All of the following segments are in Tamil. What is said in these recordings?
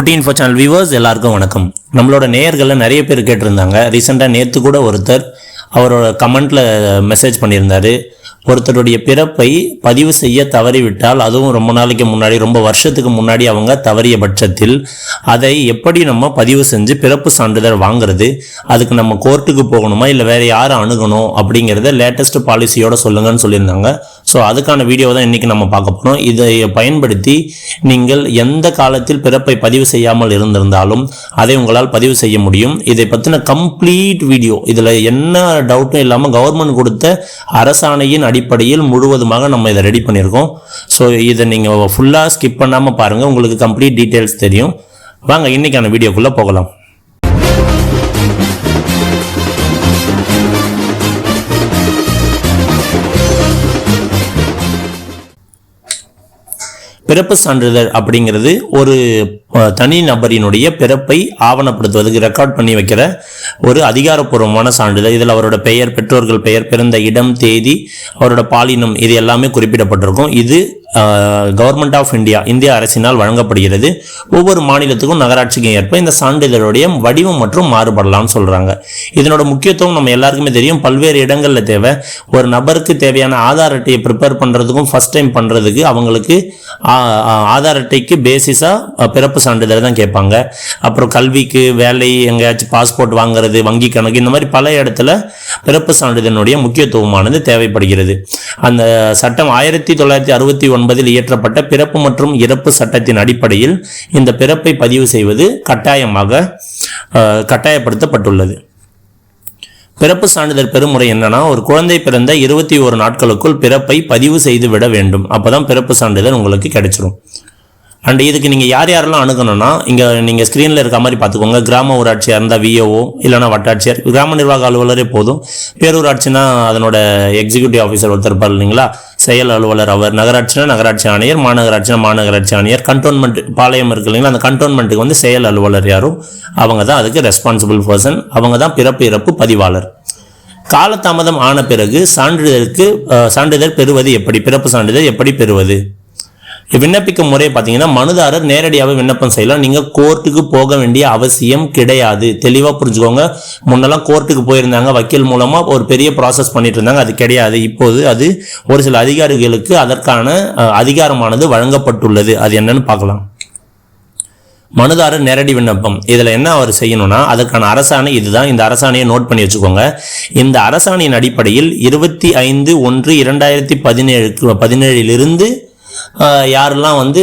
குட்டி இன்ஃபோ சேனல் வியூவர்ஸ் எல்லாருக்கும் வணக்கம். நம்மளோட நேயர்களில் நிறைய பேர் கேட்டிருந்தாங்க. ரீசெண்டாக நேற்று கூட ஒருத்தர் அவரோட கமெண்ட்டில் மெசேஜ் பண்ணியிருந்தார். ஒருத்தருடைய பிறப்பை பதிவு செய்ய தவறிவிட்டால் அதுவும் ரொம்ப நாளைக்கு முன்னாடி ரொம்ப வருஷத்துக்கு முன்னாடி அவங்க தவறிய பட்சத்தில் அதை எப்படி நம்ம பதிவு செஞ்சு பிறப்பு சான்றிதழ் வாங்குறது அதுக்கு நம்ம கோர்ட்டுக்கு போகணுமா இல்லை வேற யாரை அணுகணும் அப்படிங்கிறத லேட்டஸ்ட் பாலிசியோட சொல்லுங்கன்னு சொல்லியிருந்தாங்க. ஸோ அதுக்கான வீடியோ தான் இன்றைக்கி நம்ம பார்க்க போகிறோம் இதை பயன்படுத்தி நீங்கள் எந்த காலத்தில் பிறப்பை பதிவு செய்யாமல் இருந்திருந்தாலும் அதை உங்களால் பதிவு செய்ய முடியும். இதை பற்றின கம்ப்ளீட் வீடியோ இதில் என்ன டவுட்டும் இல்லாமல் கவர்மெண்ட் கொடுத்த அரசாணையின் அடிப்படையில் முழுவதுமாக நம்ம இதை ரெடி பண்ணியிருக்கோம். ஸோ இதை நீங்கள் ஃபுல்லாக ஸ்கிப் பண்ணாமல் பாருங்கள் உங்களுக்கு கம்ப்ளீட் டீட்டெயில்ஸ் தெரியும். வாங்க இன்றைக்கான வீடியோக்குள்ளே போகலாம். பிறப்பு சான்றிதழ் அப்படிங்கிறது ஒரு தனி நபரினுடைய பிறப்பை ஆவணப்படுத்துவதற்கு ரெக்கார்ட் பண்ணி வைக்கிற ஒரு அதிகாரப்பூர்வமான சான்றிதழ். இதில் அவரோட பெயர் பெற்றோர்கள் பெயர் பிறந்த இடம் தேதி அவரோட பாலினம் இது எல்லாமே குறிப்பிடப்பட்டிருக்கும். இது கவர்மெண்ட் ஆஃப் இந்தியா இந்திய அரசினால் வழங்கப்படுகிறது. ஒவ்வொரு மாநிலத்துக்கும் நகராட்சிக்கும் ஏற்ப இந்த சான்றிதழுடைய வடிவம் மற்றும் மாறுபடலாம்னு சொல்கிறாங்க இதனோட முக்கியத்துவம் நம்ம எல்லாருக்குமே தெரியும். பல்வேறு இடங்களில் தேவை. ஒரு நபருக்கு தேவையான ஆதார் அட்டையை ப்ரிப்பேர் பண்ணுறதுக்கும் ஃபர்ஸ்ட் டைம் பண்ணுறதுக்கு அவங்களுக்கு ஆதார் அட்டைக்கு பேசிஸாக பிறப்பு சான்றிதழ் தான் கேட்பாங்க. அப்புறம் கல்விக்கு வேலை எங்கேயாச்சும் பாஸ்போர்ட் வாங்குறது வங்கி கணக்கு இந்த மாதிரி பல இடத்துல பிறப்பு சான்றிதழினுடைய முக்கியத்துவமானது தேவைப்படுகிறது. அந்த சட்டம் ஆயிரத்தி தொள்ளாயிரத்தி அறுபத்தி ஒன்று ஒன்பதில் இயற்றப்பட்ட பிறப்பு மற்றும் இறப்பு சட்டத்தின் அடிப்படையில் இந்த பிறப்பை பதிவு செய்வது கட்டாயமாக கட்டாயப்படுத்தப்பட்டுள்ளது. பிறப்பு சான்றிதழ் பெறுமுறை என்னன்னா ஒரு குழந்தை பிறந்த இருபத்தி ஒரு நாட்களுக்குள் பிறப்பை பதிவு செய்து விட வேண்டும். அப்பதான் பிறப்பு சான்றிதழ் உங்களுக்கு கிடைச்சிரும். அண்ட் இதுக்கு நீங்கள் யார் யாரெல்லாம் அணுகணும்னா இங்கே நீங்கள் ஸ்க்ரீனில் இருக்க மாதிரி பார்த்துக்கோங்க. கிராம ஊராட்சியாக இருந்தால் விஓஓ இல்லைனா வட்டாட்சியர். கிராம நிர்வாக அலுவலரே போதும். பேரூராட்சினா அதனோட எக்ஸிக்யூட்டிவ் ஆஃபீஸர் ஒருத்தர் இருப்பார் இல்லைங்களா? செயல் அலுவலர் அவர். நகராட்சினா நகராட்சி ஆணையர் மாநகராட்சினா மாநகராட்சி ஆணையர். கண்டோன்மெண்ட் பாளையம் இருக்கு இல்லைங்களா? அந்த கண்டோன்மெண்ட்டுக்கு வந்து செயல் அலுவலர் யாரும்? அவங்க தான் அதுக்கு ரெஸ்பான்சிபிள் பர்சன் அவங்க தான் பிறப்பு இறப்பு பதிவாளர். காலதாமதம் ஆன பிறகு சான்றிதழுக்கு சான்றிதழ் பெறுவது எப்படி? பிறப்பு சான்றிதழ் எப்படி பெறுவது? விண்ணப்பிக்கும் முறை பார்த்தீங்கன்னா மனுதாரர் நேரடியாக விண்ணப்பம் செய்யலாம். நீங்கள் கோர்ட்டுக்கு போக வேண்டிய அவசியம் கிடையாது. தெளிவாக புரிஞ்சுக்கோங்க. முன்னெல்லாம் கோர்ட்டுக்கு போயிருந்தாங்க. வக்கீல் மூலமாக ஒரு பெரிய ப்ராசஸ் பண்ணிட்டு இருந்தாங்க. அது கிடையாது. இப்போது அது ஒரு சில அதிகாரிகளுக்கு அதற்கான அதிகாரமானது வழங்கப்பட்டுள்ளது. அது என்னன்னு பார்க்கலாம். மனுதாரர் நேரடி விண்ணப்பம். இதில் என்ன அவர் செய்யணும்னா அதற்கான அரசாணை இதுதான். இந்த அரசாணையை நோட் பண்ணி வச்சுக்கோங்க. இந்த அரசாணையின் அடிப்படையில் இருபத்தி ஐந்து ஒன்று இரண்டாயிரத்தி பதினேழுக்கு பதினேழிலிருந்து இருந்து யாரெல்லாம் வந்து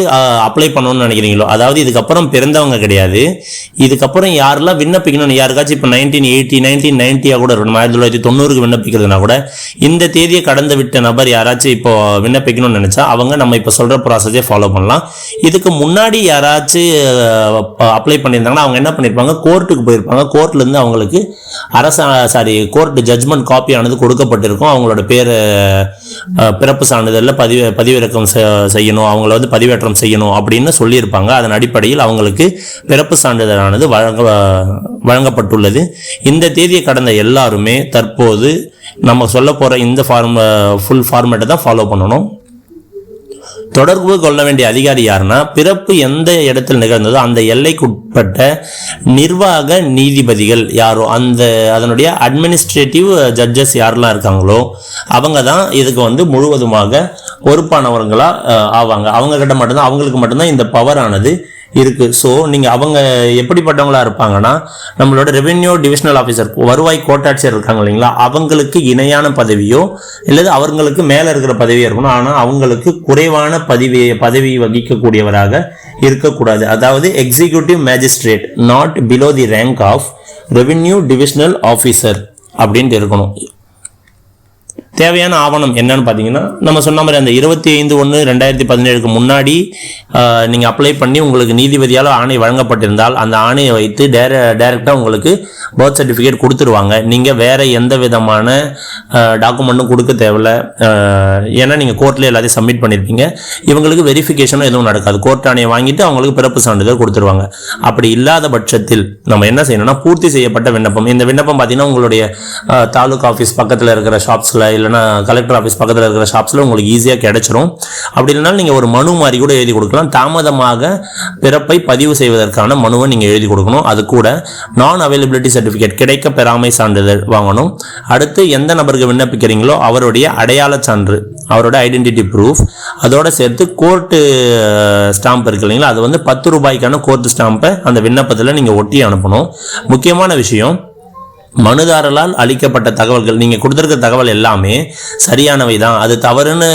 அப்ளை பண்ணணும்னு நினைக்கிறீங்களோ அதாவது இதுக்கப்புறம் பிறந்தவங்க கிடையாது. இதுக்கப்புறம் யாரெல்லாம் விண்ணப்பிக்கணும் யாருக்காச்சும் இப்போ நைன்டீன் எயிட்டி நைன்டீன் நைன்ட்டியாக கூட இருக்கணும் ஆயிரத்தி தொள்ளாயிரத்தி தொண்ணூறுக்கு விண்ணப்பிக்கிறதுனா கூட இந்த தேதியை கடந்து விட்ட நபர் யாராச்சும் இப்போ விண்ணப்பிக்கணும்னு நினச்சா அவங்க நம்ம இப்போ சொல்கிற ப்ராசஸே ஃபாலோ பண்ணலாம். இதுக்கு முன்னாடி யாராச்சும் அப்ளை பண்ணியிருந்தாங்கன்னா அவங்க என்ன பண்ணியிருப்பாங்க? கோர்ட்டுக்கு போயிருப்பாங்க. கோர்ட்லேருந்து அவங்களுக்கு அரச சாரி கோர்ட் ஜட்ஜ்மெண்ட் காப்பியானது கொடுக்கப்பட்டிருக்கும். அவங்களோட பேர் பிறப்பு சான்றிதழில் பதிவு பதிவிறக்கம் செ- செய்யணும் அவங்கள வந்து பதிவேற்றம் செய்யணும் அப்படின்னு சொல்லியிருப்பாங்க. அதன் அடிப்படையில் அவங்களுக்கு பிறப்பு சான்றிதழானது வழங்க வழங்கப்பட்டுள்ளது. இந்த தேதியை கடந்த எல்லாருமே தற்போது நம்ம சொல்ல போகிற இந்த ஃபார்ம் ஃபுல் ஃபார்மேட்டை தான் ஃபாலோ பண்ணணும். தொடர்பு கொள்ள வேண்டிய அதிகாரி யாருன்னா பிறப்பு எந்த இடத்தில் நிகழ்ந்ததோ அந்த எல்லைக்குட்பட்ட நிர்வாக நீதிபதிகள் யாரோ அந்த அதனுடைய அட்மினிஸ்ட்ரேட்டிவ் ஜட்ஜஸ் யாரெல்லாம் இருக்காங்களோ அவங்க தான் இதுக்கு வந்து முழுவதுமாக பொறுப்பானவர்களா ஆவாங்க. அவங்க கிட்ட மட்டும்தான் அவங்களுக்கு மட்டும்தான் இந்த பவர் ஆனது இருக்கு. ஸோ நீங்கள் அவங்க எப்படிப்பட்டவங்களா இருப்பாங்கன்னா நம்மளோட ரெவென்யூ டிவிஷனல் ஆஃபீஸர் வருவாய் கோட்டாட்சியர் இருக்காங்க இல்லைங்களா? அவங்களுக்கு இணையான பதவியோ இல்லது அவங்களுக்கு மேலே இருக்கிற பதவியோ இருக்கணும். ஆனால் அவங்களுக்கு குறைவான பதவி பதவி வகிக்கக்கூடியவராக இருக்கக்கூடாது. அதாவது executive magistrate not below the rank of revenue divisional officer அப்படின்ட்டு இருக்கணும். தேவையான ஆவணம் என்னன்னு பார்த்தீங்கன்னா நம்ம சொன்ன மாதிரி அந்த இருபத்தி ஐந்து ஒன்று ரெண்டாயிரத்தி பதினேழுக்கு முன்னாடி நீங்கள் அப்ளை பண்ணி உங்களுக்கு நீதிபதியால் ஆணை வழங்கப்பட்டிருந்தால் அந்த ஆணையை வைத்து டேர டைரெக்டாக உங்களுக்கு பர்த் சர்டிஃபிகேட் கொடுத்துருவாங்க. நீங்கள் வேறு எந்த விதமான டாக்குமெண்ட்டும் கொடுக்க தேவையில்ல. ஏன்னா நீங்கள் கோர்ட்டில் எல்லாத்தையும் சப்மிட் பண்ணியிருப்பீங்க இவங்களுக்கு வெரிஃபிகேஷனும் எதுவும் நடக்காது. கோர்ட் ஆணையை வாங்கிட்டு அவங்களுக்கு பிறப்பு சான்றிதழ் கொடுத்துருவாங்க. அப்படி இல்லாத பட்சத்தில் நம்ம என்ன செய்யணும்னா பூர்த்தி செய்யப்பட்ட விண்ணப்பம். இந்த விண்ணப்பம் பார்த்தீங்கன்னா உங்களுடைய அஹ், தாலுகா ஆஃபீஸ் பக்கத்தில் இருக்கிற ஷாப்ஸில் இல்லை இல்லைன்னா கலெக்டர் ஆஃபீஸ் பக்கத்தில் இருக்கிற ஷாப்ஸில் உங்களுக்கு ஈஸியாக கிடைச்சிரும். அப்படி இல்லைனாலும் நீங்கள் ஒரு மனு மாதிரி கூட எழுதி கொடுக்கலாம். தாமதமாக பிறப்பை பதிவு செய்வதற்கான மனுவை நீங்கள் எழுதி கொடுக்கணும். அது கூட நான் அவைலபிலிட்டி சர்டிஃபிகேட் கிடைக்க பெறாமை சான்றிதழ் வாங்கணும். அடுத்து எந்த நபருக்கு விண்ணப்பிக்கிறீங்களோ அவருடைய அடையாள சான்று அவரோட ஐடென்டிட்டி ப்ரூஃப் அதோடு சேர்த்து கோர்ட்டு ஸ்டாம்ப் இருக்கு இல்லைங்களா? அது வந்து பத்து ரூபாய்க்கான கோர்ட்டு ஸ்டாம்பை அந்த விண்ணப்பத்தில் நீங்கள் ஒட்டி அனுப்பணும். முக்கியமான விஷயம் மனுதாரரால் அளிக்கப்பட்ட தகவல்கள் நீங்கள் கொடுத்துருக்க தகவல் எல்லாமே சரியானவை தான் அது தவறுன்னு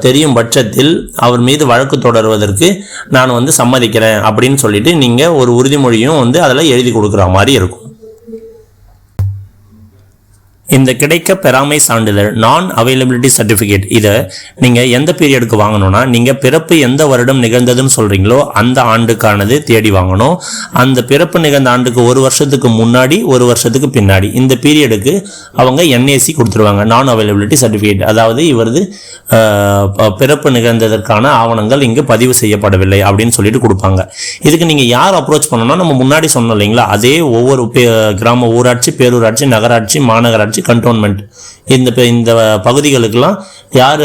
தெரியும் பட்சத்தில் அவர் மீது வழக்கு தொடர்வதற்கு நான் வந்து சம்மதிக்கிறேன் அப்படின்னு சொல்லிட்டு நீங்கள் ஒரு உறுதிமொழியும் வந்து அதில் எழுதி கொடுக்குற மாதிரி இருக்கும். இந்த கிடைக்க பெறாமை சான்றிதழ் நான் அவைலபிலிட்டி சர்டிஃபிகேட் இதை நீங்கள் எந்த பீரியடுக்கு வாங்கணும்னா நீங்கள் பிறப்பு எந்த வருடம் நிகழ்ந்ததுன்னு சொல்கிறீங்களோ அந்த ஆண்டுக்கானது தேடி வாங்கணும். அந்த பிறப்பு நிகழ்ந்த ஆண்டுக்கு ஒரு வருஷத்துக்கு முன்னாடி ஒரு வருஷத்துக்கு பின்னாடி. இந்த பீரியடுக்கு அவங்க என்ஏசி கொடுத்துருவாங்க நான் அவைலபிலிட்டி சர்டிஃபிகேட் அதாவது இவரது ப- பிறப்பு நிகழ்ந்ததற்கான ஆவணங்கள் இங்கே பதிவு செய்யப்படவில்லை அப்படின்னு சொல்லிட்டு கொடுப்பாங்க. இதுக்கு நீங்கள் யார் அப்ரோச் பண்ணணும்னா நம்ம முன்னாடி சொன்னோம் இல்லைங்களா? அதே ஒவ்வொரு கிராம ஊராட்சி பேரூராட்சி நகராட்சி மாநகராட்சி கண்டோன்மெண்ட் இந்த இந்த பகுதிகளுக்கெல்லாம் யார்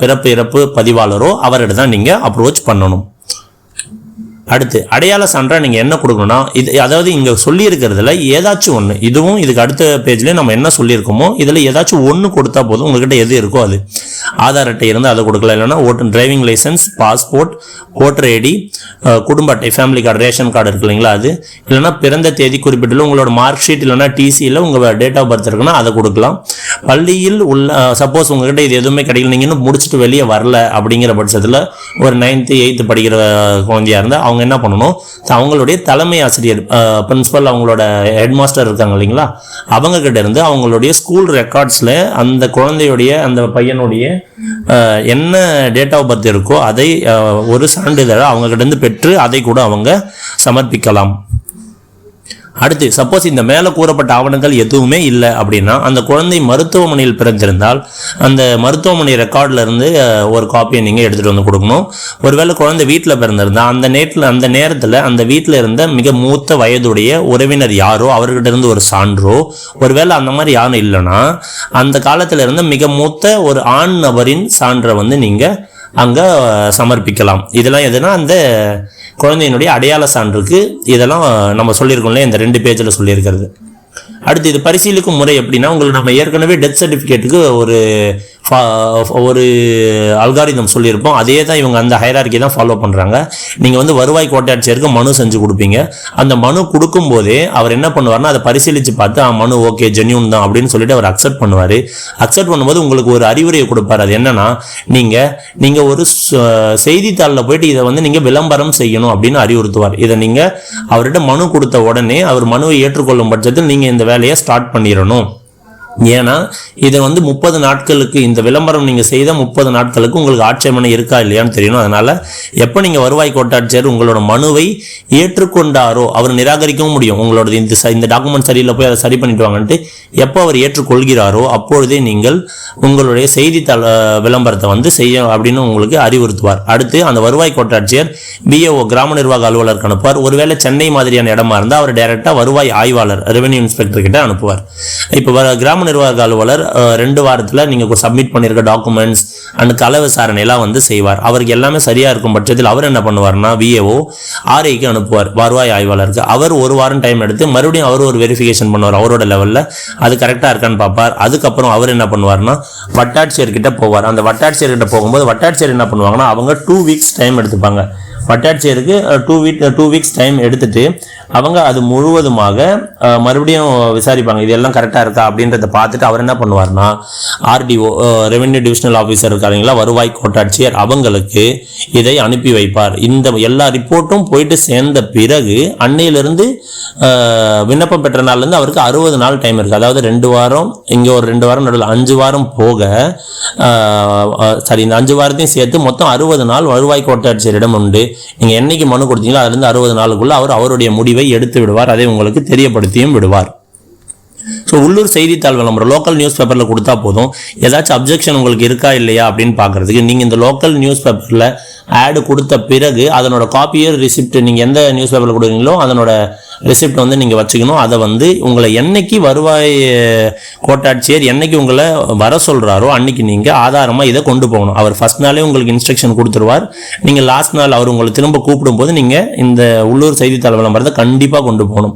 பிறப்பு இறப்பு பதிவாளரோ அவர்கிட்ட தான் நீங்கள் அப்ரோச் பண்ணணும். அடுத்து அடையாள சான்றாக நீங்கள் என்ன கொடுக்கணும்னா இது அதாவது இங்கே சொல்லியிருக்கிறதுல ஏதாச்சும் ஒன்று இதுவும் இதுக்கு அடுத்த பேஜ்லேயே நம்ம என்ன சொல்லியிருக்கோமோ இதில் ஏதாச்சும் ஒன்று கொடுத்தா போதும் உங்ககிட்ட எது இருக்கோ அது. ஆதார் அட்டை இருந்தால் அதை கொடுக்கலாம். இல்லைன்னா ஓட்டு driving license passport voter ID குடும்ப அட்டை ஃபேமிலி கார்டு ரேஷன் கார்டு இருக்கு இல்லைங்களா அது? இல்லைன்னா பிறந்த தேதி குறிப்பிட்டுள்ள உங்களோட மார்க் ஷீட் இல்லைன்னா டிசியில் உங்கள் டேட் ஆஃப் பர்த் இருக்குன்னா அதை கொடுக்கலாம். பள்ளியில் உள்ள சப்போஸ் உங்ககிட்ட இது எதுவுமே கிடைக்கல நீங்கள் இன்னும் முடிச்சுட்டு வெளியே வரல அப்படிங்கிற பட்சத்தில் ஒரு நைன்த்து எயித்து படிக்கிற குழந்தையாக இருந்தால் அவங்க என்ன பண்ணணும்? அவங்களுடைய தலைமை ஆசிரியர் பிரின்சிபல் அவங்களோட ஹெட் மாஸ்டர் இருக்காங்க இல்லைங்களா? அவங்க கிட்ட இருந்து அவங்களுடைய ஸ்கூல் ரெக்கார்ட்ஸில் அந்த குழந்தையுடைய அந்த பையனுடைய என்ன டேட் ஆஃப் பர்த் இருக்கோ அதை ஒரு சான்றிதழை அவங்க கிட்ட இருந்து பெற்று அதை கூட அவங்க சமர்ப்பிக்கலாம். அடுத்து சப்போஸ் இந்த மேலே கூறப்பட்ட ஆவணங்கள் எதுவுமே இல்லை அப்படின்னா அந்த குழந்தை மருத்துவமனையில் பிறந்திருந்தால் அந்த மருத்துவமனை ரெக்கார்டில் இருந்து ஒரு காப்பியை நீங்கள் எடுத்துகிட்டு வந்து கொடுக்கணும். ஒருவேளை குழந்தை வீட்டில் பிறந்திருந்தால் அந்த நேரத்தில் அந்த நேரத்தில் அந்த வீட்டில் இருந்த மிக மூத்த வயதுடைய உறவினர் யாரோ அவர்கிட்ட இருந்து ஒரு சான்றோ ஒருவேளை அந்த மாதிரி யாரும் இல்லைன்னா அந்த காலத்தில் இருந்த மிக மூத்த ஒரு ஆண் நபரின் சான்றை வந்து நீங்கள் அங்கே சமர்ப்பிக்கலாம். இதெல்லாம் எதுனா அந்த குழந்தையினுடைய அடையாள சான்றுக்கு இதெல்லாம் நம்ம சொல்லியிருக்கோம்ல இந்த ரெண்டு பேஜில் சொல்லியிருக்கிறது. அடுத்து இது பரிசீலிக்கும் முறை எப்படின்னா உங்களுக்கு நம்ம ஏற்கனவே டெத் சர்டிஃபிகேட்டுக்கு ஒரு ஒரு அல்காரிதம் சொல்லியிருப்போம். அதே தான் இவங்க அந்த ஹைரார்க்கி தான் ஃபாலோ பண்ணுறாங்க நீங்கள் வந்து வருவாய் கோட்டாட்சியருக்கு மனு செஞ்சு கொடுப்பீங்க. அந்த மனு கொடுக்கும்போதே அவர் என்ன பண்ணுவார்னா அதை பரிசீலித்து பார்த்து ஆ மனு ஓகே ஜென்யூன் தான் அப்படின்னு சொல்லிட்டு அவர் அக்செப்ட் பண்ணுவார். அக்செப்ட் பண்ணும்போது உங்களுக்கு ஒரு அறிவுரையை கொடுப்பார். அது என்னன்னா நீங்கள் நீங்கள் ஒரு செய்தித்தாளில் போயிட்டு இதை வந்து நீங்கள் விளம்பரம் செய்யணும் அப்படின்னு அறிவுறுத்துவார். இதை நீங்கள் அவர்கிட்ட மனு கொடுத்த உடனே அவர் மனுவை ஏற்றுக்கொள்ளும் பட்சத்தில் நீங்கள் இந்த வேலையை ஸ்டார்ட் பண்ணிடணும். ஏன்னா இதை வந்து முப்பது நாட்களுக்கு இந்த விளம்பரம் நீங்கள் செய்த முப்பது நாட்களுக்கு உங்களுக்கு ஆட்சேபனை இருக்கா இல்லையான்னு தெரியணும். அதனால் எப்போ நீங்கள் வருவாய் கோட்டாட்சியர் உங்களோட மனுவை ஏற்றுக்கொண்டாரோ அவர் நிராகரிக்கவும் முடியும். உங்களோட இந்த ச- இந்த டாக்குமெண்ட் சரியில்லை போய் அதை சரி பண்ணிட்டு வாங்கன்ட்டு எப்போ அவர் ஏற்றுக்கொள்கிறாரோ அப்பொழுதே நீங்கள் உங்களுடைய செய்தித்தாள் விளம்பரத்தை வந்து செய்ய அப்படின்னு உங்களுக்கு அறிவுறுத்துவார். அடுத்து அந்த வருவாய் கோட்டாட்சியர் பிஏஓ கிராம நிர்வாக அலுவலருக்கு அனுப்புவார். ஒருவேளை சென்னை மாதிரியான இடமா இருந்தால் அவர் டைரெக்டாக வருவாய் ஆய்வாளர் ரெவென்யூ இன்ஸ்பெக்டர் கிட்ட அனுப்புவார். இப்போ வர- கிராம நிர்வாக அலுவலர் ரெண்டு வாரத்தில் நீங்கள் சப்மிட் பண்ணியிருக்க டாக்குமெண்ட்ஸ் அண்ட் கள விசாரணை எல்லாம் வந்து செய்வார். அவருக்கு எல்லாமே சரியாக இருக்கும் பட்சத்தில் அவர் என்ன பண்ணுவார்னா விஏஓ ஆர்ஐக்கு அனுப்புவார் வருவாய் ஆய்வாளருக்கு. அவர் ஒரு வாரம் டைம் எடுத்து மறுபடியும் அவர் ஒரு வெரிஃபிகேஷன் பண்ணுவார் அவரோட லெவலில் அது கரெக்டாக இருக்கான்னு பார்ப்பார். அதுக்கப்புறம் அவர் என்ன பண்ணுவார்னா வட்டாட்சியர்கிட்ட போவார். அந்த வட்டாட்சியர்கிட்ட போகும்போது வட்டாட்சியர் என்ன பண்ணுவாங்கன்னா அவங்க டூ வீக்ஸ் டைம் எடுத்துப்பாங்க. வட்டாட்சியருக்கு two week two weeks time எடுத்துட்டு அவங்க அது முழுவதுமாக மறுபடியும் விசாரிப்பாங்க இதெல்லாம் கரெக்டாக இருக்கா? அப்படின்றத பார்த்துட்டு அவர் என்ன பண்ணுவார்னா ஆர்டிஓ ரெவென்யூ டிவிஷனல் ஆஃபீஸர் இருக்காங்களா வருவாய் கோட்டாட்சியர் அவங்களுக்கு இதை அனுப்பி வைப்பார். இந்த எல்லா ரிப்போர்ட்டும் போயிட்டு சேர்ந்த பிறகு அன்னையிலிருந்து விண்ணப்பம் பெற்ற நாள்லேருந்து அவருக்கு அறுபது நாள் டைம் இருக்குது அதாவது ரெண்டு வாரம் இங்கே ஒரு ரெண்டு வாரம் நடுவில் அஞ்சு வாரம் போக சரி இந்த அஞ்சு வாரத்தையும் சேர்த்து மொத்தம் அறுபது நாள் வருவாய் கோட்டாட்சியரிடம் உண்டு. நீங்கள் என்னைக்கு மனு கொடுத்தீங்களோ அதுலேருந்து அறுபது நாளுக்குள்ளே அவர் அவருடைய முடிவு எடுத்து விடுவார் அதை உங்களுக்கு தெரியப்படுத்தியும் விடுவார். ஸோ உள்ளூர் செய்தித்தாள் விளம்பரம் லோக்கல் நியூஸ் பேப்பரில் கொடுத்தா போதும். ஏதாச்சும் அப்ஜெக்ஷன் உங்களுக்கு இருக்கா இல்லையா அப்படின்னு பார்க்கறதுக்கு நீங்கள் இந்த லோக்கல் நியூஸ் பேப்பரில் ஆடு கொடுத்த பிறகு அதனோட காப்பியர் ரிசிப்ட் நீங்கள் எந்த நியூஸ் பேப்பரில் கொடுக்குறீங்களோ அதனோட ரெசிப்ட் வந்து நீங்கள் வச்சுக்கணும். அதை வந்து உங்களை என்னைக்கு வருவாய் கோட்டாட்சியர் என்னைக்கு உங்களை வர சொல்கிறாரோ அன்னைக்கு நீங்கள் ஆதாரமாக இதை கொண்டு போகணும். அவர் ஃபஸ்ட் நாளே உங்களுக்கு இன்ஸ்ட்ரக்ஷன் கொடுத்துருவார். நீங்கள் லாஸ்ட் நாள் அவர் உங்களை திரும்ப கூப்பிடும்போது நீங்கள் இந்த உள்ளூர் செய்தித்தாள் விளம்பரத்தை கண்டிப்பாக கொண்டு போகணும்.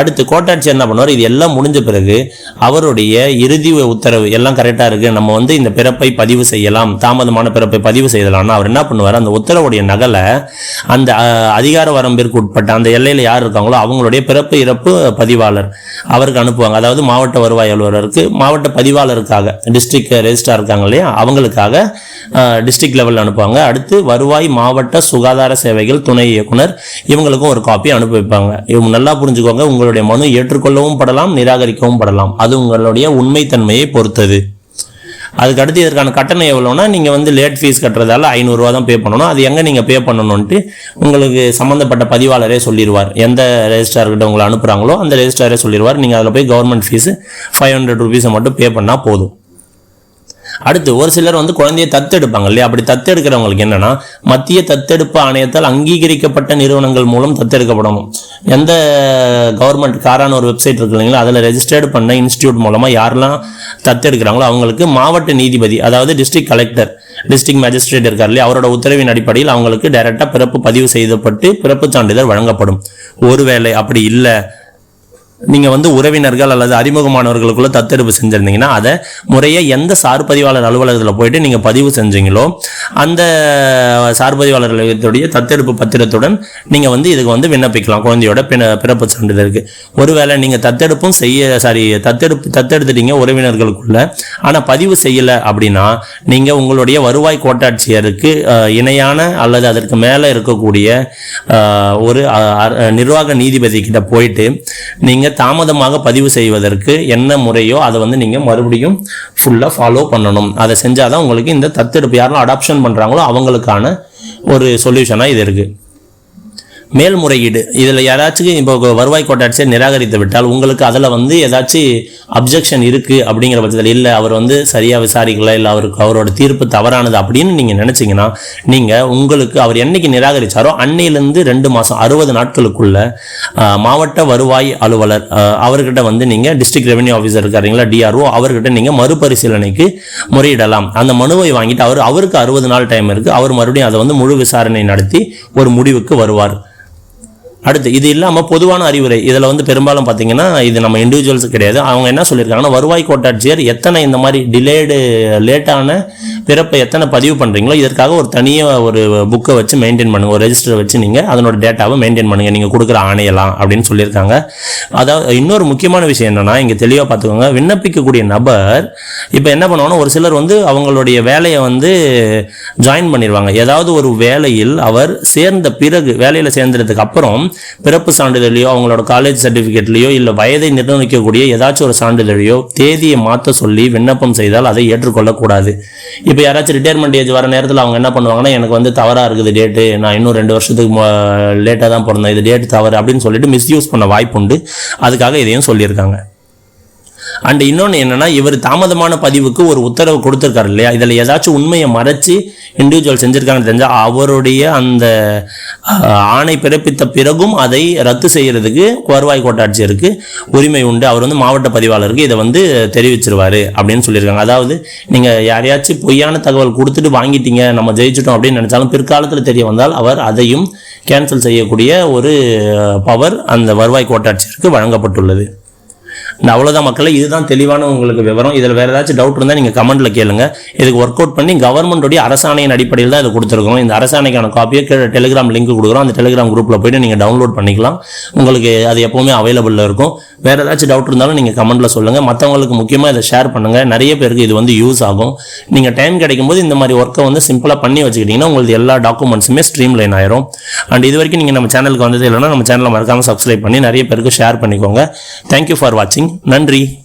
அடுத்து கோட்டாட்சியர் என்ன பண்ணுவார்? இது எல்லாம் முடிஞ்ச பிறகு அவருடைய இறுதி உத்தரவு எல்லாம் கரெக்டாக இருக்குது நம்ம வந்து இந்த பிறப்பை பதிவு செய்யலாம். தாமதமான பிறப்பை பதிவு செய்யலாம்னா அவர் என்ன பண்ணுவார்? அந்த உத்தரவுடைய நகலை அந்த அதிகார வரம்பிற்கு உட்பட்ட அந்த எல்லையில் யார் இருக்காங்களோ அவங்க அவங்களுடைய பிறப்பு இறப்பு பதிவாளர் அவருக்கு அனுப்புவாங்க. அதாவது மாவட்ட வருவாய் அலுவலருக்கு மாவட்ட பதிவாளருக்காக டிஸ்ட்ரிக்ட் ரெஜிஸ்டார் இருக்காங்க இல்லையா? அவங்களுக்காக டிஸ்ட்ரிக்ட் லெவலில் அனுப்புவாங்க. அடுத்து வருவாய் மாவட்ட சுகாதார சேவைகள் துணை இயக்குனர் இவங்களுக்கும் ஒரு காப்பி அனுப்பி வைப்பாங்க. இவங்க நல்லா புரிஞ்சுக்கோங்க. உங்களுடைய மனு ஏற்றுக்கொள்ளவும் படலாம் நிராகரிக்கவும் படலாம். அது உங்களுடைய உண்மைத்தன்மையை பொறுத்தது. அதுக்கு அடுத்து இதற்கான கட்டணம் எவ்வளோனா நீங்கள் வந்து லேட் ஃபீஸ் கட்டுறதால ஐநூறுரூவா தான் பே பண்ணணும். அது எங்கே நீங்கள் பே பண்ணணும்ன்ட்டு உங்களுக்கு சம்மந்தப்பட்ட பதிவாளரே சொல்லிடுவார் எந்த ரெஜிஸ்டார்கிட்ட உங்களை அனுப்புகிறாங்களோ அந்த ரெஜிஸ்டாரே சொல்லிடுவார் நீங்கள் அதில் போய் கவர்மெண்ட் ஃபீஸு ஃபைவ் ஹண்ட்ரட் ருபீஸை மட்டும் பே பண்ணால் போதும். அடுத்து ஒரு சிலர் வந்து குழந்தையை தத்தெடுப்பாங்க இல்லையா? அப்படி தத்தெடுக்கிறவங்களுக்கு என்னன்னா மத்திய தத்தெடுப்பு ஆணையத்தால் அங்கீகரிக்கப்பட்ட நிறுவனங்கள் மூலம் தத்தெடுக்கப்படணும். எந்த கவர்மெண்ட் காரான ஒரு வெப்சைட் இருக்கு இல்லைங்களா? அதில் ரெஜிஸ்டர்டு பண்ண இன்ஸ்டியூட் மூலமாக யாரெல்லாம் தத்தெடுக்கிறாங்களோ அவங்களுக்கு மாவட்ட நீதிபதி அதாவது டிஸ்ட்ரிக்ட் கலெக்டர் டிஸ்ட்ரிக்ட் மேஜிஸ்ட்ரேட் இருக்கார் இல்லையா? அவரோட உத்தரவின் அடிப்படையில் அவங்களுக்கு டைரெக்டாக பிறப்பு பதிவு செய்யப்பட்டு பிறப்பு சான்றிதழ் வழங்கப்படும். ஒருவேளை அப்படி இல்லை நீங்கள் வந்து உறவினர்கள் அல்லது அறிமுகமானவர்களுக்குள்ள தத்தெடுப்பு செஞ்சுருந்தீங்கன்னா அதை முறையாக எந்த சார்பதிவாளர் அலுவலகத்தில் போயிட்டு நீங்கள் பதிவு செஞ்சீங்களோ அந்த சார்பதிவாளர் அலுவலகத்துடைய தத்தெடுப்பு பத்திரத்துடன் நீங்கள் வந்து இதுக்கு வந்து விண்ணப்பிக்கலாம். குழந்தையோட பின பிறப்பு சான்றிதழுக்கு ஒருவேளை நீங்கள் தத்தெடுப்பும் செய்ய சாரி தத்தெடுப்பு தத்தெடுத்துட்டீங்க உறவினர்களுக்குள்ள ஆனால் பதிவு செய்யலை அப்படின்னா நீங்கள் உங்களுடைய வருவாய் கோட்டாட்சியருக்கு இணையான அல்லது அதற்கு மேலே இருக்கக்கூடிய ஒரு நிர்வாக நீதிபதி கிட்ட போயிட்டு நீங்கள் தாமதமாக பதிவு செய்வதற்கு என்ன முறையோ அதை வந்து நீங்கள் மறுபடியும் ஃபுல்லாக ஃபாலோ பண்ணணும். அதை செஞ்சால் தான் உங்களுக்கு இந்த தத்தெடுப்பு யாரெல்லாம் அடாப்ஷன் பண்ணுறாங்களோ அவங்களுக்கான ஒரு சொல்யூஷனாக இது இருக்குது மேல்முறையீடு. இதில் யாராச்சும் இப்போ வருவாய் கோட்டாட்சியை நிராகரித்து விட்டால் உங்களுக்கு அதில் வந்து ஏதாச்சும் அப்ஜெக்ஷன் இருக்குது அப்படிங்கிற பட்சத்தில் இல்லை அவர் வந்து சரியாக விசாரிக்கல இல்லை அவருக்கு அவரோட தீர்ப்பு தவறானது அப்படின்னு நீங்கள் நினச்சிங்கன்னா நீங்கள் உங்களுக்கு அவர் என்னைக்கு நிராகரித்தாரோ அன்னையிலேருந்து ரெண்டு மாதம் அறுபது நாட்களுக்குள்ள மாவட்ட வருவாய் அலுவலர் அவர்கிட்ட வந்து நீங்கள் டிஸ்ட்ரிக்ட் ரெவன்யூ ஆஃபீஸர் இருக்காருங்களா டிஆர்ஓ அவர்கிட்ட நீங்கள் மறுபரிசீலனைக்கு முறையிடலாம். அந்த மனுவை வாங்கிட்டு அவர் அவருக்கு அறுபது நாள் டைம் இருக்குது அவர் மறுபடியும் அதை வந்து முழு விசாரணை நடத்தி ஒரு முடிவுக்கு வருவார். அடுத்து இது இல்லாமல் பொதுவான அறிவுரை. இதில் வந்து பெரும்பாலும் பார்த்தீங்கன்னா இது நம்ம இண்டிவிஜுவல்ஸ் கிடையாது. அவங்க என்ன சொல்லியிருக்காங்கன்னா வருவாய் கோட்டாட்சியர் எத்தனை இந்த மாதிரி டிலேடு லேட்டான பிறப்பை எத்தனை பதிவு பண்ணுறீங்களோ இதற்காக ஒரு தனியாக ஒரு புக்கை வச்சு மெயின்டைன் பண்ணுங்கள் ஒரு ரெஜிஸ்டர் வச்சு நீங்கள் அதனோட டேட்டாவை மெயின்டைன் பண்ணுங்க. நீங்கள் கொடுக்குற ஆணையெல்லாம் அப்படின்னு சொல்லியிருக்காங்க. அதாவது இன்னொரு முக்கியமான விஷயம் என்னென்னா இங்கே தெளிவாக பார்த்துக்கோங்க விண்ணப்பிக்கக்கூடிய நபர் இப்போ என்ன பண்ணுவாங்கன்னா ஒரு சிலர் வந்து அவங்களுடைய வேலையை வந்து ஜாயின் பண்ணிடுவாங்க ஏதாவது ஒரு வேலையில் அவர் சேர்ந்த பிறகு வேலையில் சேர்ந்ததுக்கு அப்புறம் பிறப்பு சான்றிதழையோ அவங்களோட காலேஜ் சர்டிஃபிகேட்லையோ இல்லை வயதை நிர்ணயிக்கக்கூடிய ஏதாச்சும் ஒரு சான்றிதழையோ தேதியை மாற்ற சொல்லி விண்ணப்பம் செய்தால் அதை ஏற்றுக்கொள்ளக்கூடாது. இப்போ யாராச்சும் ரிட்டையர்மெண்ட் ஏஜ் வர நேரத்தில் அவங்க என்ன பண்ணுவாங்கன்னா எனக்கு வந்து தவறாக இருக்குது டேட்டு நான் இன்னும் ரெண்டு வருஷத்துக்கு லேட்டாக தான் பிறந்தேன் இது டேட் தவறு அப்படின்னு சொல்லிட்டு மிஸ்யூஸ் பண்ண வாய்ப்புண்டு. அதுக்காக இதையும் சொல்லியிருக்காங்க. அண்ட் இன்னொன்று என்னன்னா இவர் தாமதமான பதிவுக்கு ஒரு உத்தரவு கொடுத்துருக்காரு இல்லையா? இதில் ஏதாச்சும் உண்மையை மறைச்சு இண்டிவிஜுவல் செஞ்சுருக்காங்கன்னு தெரிஞ்சால் அவருடைய அந்த ஆணை பிறப்பித்த பிறகும் அதை ரத்து செய்கிறதுக்கு வருவாய் கோட்டாட்சியருக்கு உரிமை உண்டு. அவர் வந்து மாவட்ட பதிவாளருக்கு இதை வந்து தெரிவிச்சிருவார் அப்படின்னு சொல்லியிருக்காங்க. அதாவது நீங்கள் யாரையாச்சும் பொய்யான தகவல் கொடுத்துட்டு வாங்கிட்டீங்க நம்ம ஜெயிச்சிட்டோம் அப்படின்னு நினச்சாலும் பிற்காலத்தில் தெரிய வந்தால் அவர் அதையும் கேன்சல் செய்யக்கூடிய ஒரு பவர் அந்த வருவாய் கோட்டாட்சியருக்கு வழங்கப்பட்டுள்ளது. இந்த அவ்வளோதான் மக்களை இதுதான் தெளிவான உங்களுக்கு விவரம். இதில் வேறு ஏதாச்சும் டவுட் இருந்தால் நீங்கள் கமெண்ட்டில் கேளுங்க. இதுக்கு ஒர்க் அவுட் பண்ணி கவர்மெண்ட்டுடைய அரசாணையின் அடிப்படையில் தான் இதை கொடுத்துருக்கோம். இந்த அரசாணைக்கான காப்பியை கீழே டெலிகிராம் லிங்க் கொடுக்குறோம். அந்த டெலிகிராம் குரூப்பில் போய்ட்டு நீங்கள் டவுன்லோட் பண்ணிக்கலாம். உங்களுக்கு அது எப்போவுமே அவைலபிளில் இருக்கும். வேறு ஏதாச்சும் டவுட் இருந்தாலும் நீங்கள் கமெண்ட்டில் சொல்லுங்கள் மற்றவங்களுக்கு முக்கியமாக இதை ஷேர் பண்ணுங்கள் நிறைய பேருக்கு இது வந்து யூஸ் ஆகும். நீங்கள் டைம் கிடைக்கும்போது இந்த மாதிரி ஒர்க்கை வந்து சிம்பிளாக பண்ணி வச்சுக்கிட்டிங்கன்னா உங்களுக்கு எல்லா டாக்குமெண்ட்ஸுமே ஸ்ட்ரீம் லைன் ஆயிரும். அண்ட் இது வரைக்கும் நீங்கள் நம்ம சேனலுக்கு வந்தது இல்லைன்னா நம்ம சேனலை மறக்காமல் சப்ஸ்கிரைப் பண்ணி நிறைய பேருக்கு ஷேர் பண்ணிக்கோங்க. தேங்க்யூ ஃபார் வாட்சிங் நன்றி.